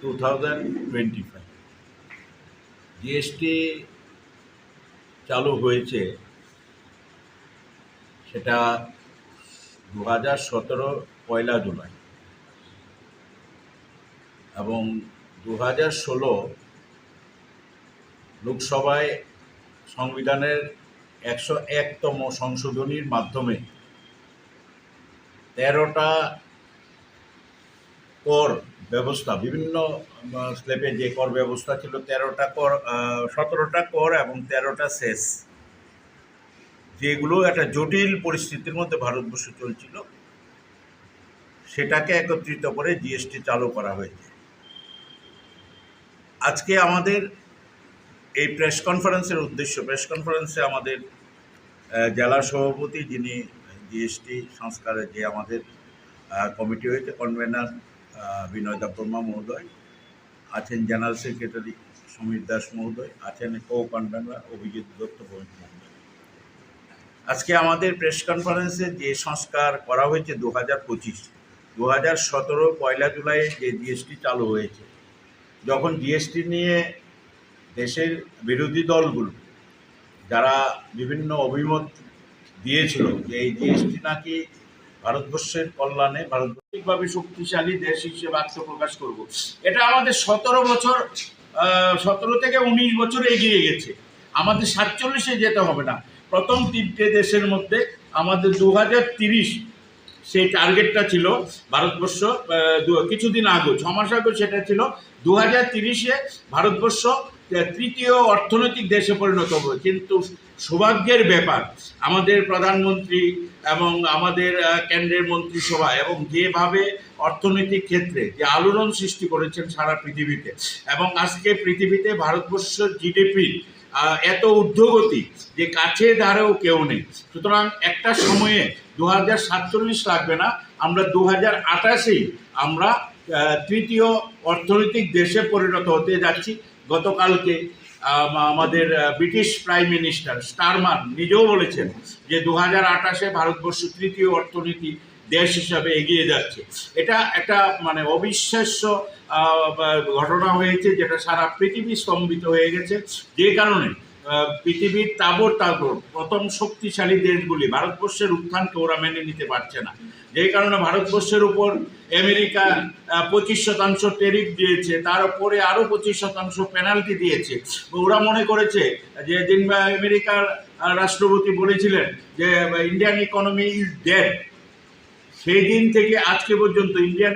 Two thousand twenty five GST চালু হয়েছে, সেটা দু হাজার সতেরো পয়লা জুলাই। এবং দু হাজার ষোলো লোকসভায় সংবিধানের একশো একতম সংশোধনীর মাধ্যমে তেরোটা কর ব্যবস্থা, বিভিন্ন স্লেপে যে কর ব্যবস্থা ছিল তেরোটা কর সতেরোটা কর এবং তেরোটা সেস। যেগুলো একটা জটিল পরিস্থিতির মধ্যে ভারতবর্ষ চলছিল, সেটাকে একত্রিত করে জিএসটি চালু করা হয়েছে। আজকে আমাদের এই প্রেস কনফারেন্সের উদ্দেশ্য, প্রেস কনফারেন্সে আমাদের জেলা সভাপতি যিনি জিএসটি সংস্কারের যে আমাদের কমিটি হয়েছে কনভেনার বিনয় দেববর্মা মহোদয়, আছেন জেনারেল সেক্রেটারি সমীর দাস মহোদয়, আছেন কো কনভেনার অভিজিৎ দত্ত মহোদয়। আজকে আমাদের প্রেস কনফারেন্সে যে সংস্কার করা হয়েছে দু হাজার পঁচিশ দু হাজার সতেরো পয়লা জুলাই যে জিএসটি চালু হয়েছে, যখন জিএসটি নিয়ে দেশের বিরোধী দলগুলো যারা বিভিন্ন অভিমত দিয়েছিল যে এই জিএসটি নাকি ভারতবর্ষের কল্যাণে, ভারতবর্ষিকভাবে শক্তিশালী দেশ হিসেবে আত্মপ্রকাশ করব। এটা আমাদের সতেরো বছর সতেরো থেকে উনিশ বছর এগিয়ে গেছে। আমাদের সাতচল্লিশে যেতে হবে না। প্রথম তিনটে দেশের মধ্যে আমাদের দু হাজার তিরিশ সেই টার্গেটটা ছিল ভারতবর্ষ কিছুদিন আগে ছ মাস আগে সেটা ছিল। দু হাজার তিরিশে ভারতবর্ষ তৃতীয় অর্থনৈতিক দেশে পরিণত হবে। কিন্তু সৌভাগ্যের ব্যাপার, আমাদের প্রধানমন্ত্রী এবং আমাদের কেন্দ্রের মন্ত্রিসভা এবং যেভাবে অর্থনৈতিক ক্ষেত্রে যে আলোড়ন সৃষ্টি করেছেন সারা পৃথিবীতে এবং আজকে পৃথিবীতে ভারতবর্ষের জিডিপি এত ঊর্ধ্বগতি যে কাছে ধারেও কেউ নেই। সুতরাং একটা সময়ে দু হাজার সাতচল্লিশ লাগবে না, আমরা দু হাজার আঠাশেই আমরা তৃতীয় অর্থনৈতিক দেশে পরিণত হতে যাচ্ছি। গতকালকে আমাদের ব্রিটিশ প্রাইম মিনিস্টার স্টারমান নিজেও বলেছেন যে দু হাজার আঠাশে ভারতবর্ষ তৃতীয় অর্থনীতি দেশ হিসাবে এগিয়ে যাচ্ছে। এটা একটা মানে অবিশ্বাস্য ঘটনা হয়েছে যেটা সারা পৃথিবী স্তম্ভিত হয়ে গেছে। যে কারণে পৃথিবীর তাবর তাবর প্রথম শক্তিশালী দেশগুলি ভারতবর্ষের উত্থানকে ওরা মেনে নিতে পারছে না। যেই কারণে ভারতবর্ষের উপর আমেরিকা পঁচিশ শতাংশ টেরিফ দিয়েছে, তার উপরে আরও পঁচিশ শতাংশ পেনাল্টি দিয়েছে। ওরা মনে করেছে যে দিন আমেরিকার রাষ্ট্রপতি বলেছিলেন যে ইন্ডিয়ান ইকোনমি ইজ ডেড সেই দিন থেকে আজকে পর্যন্ত ইন্ডিয়ান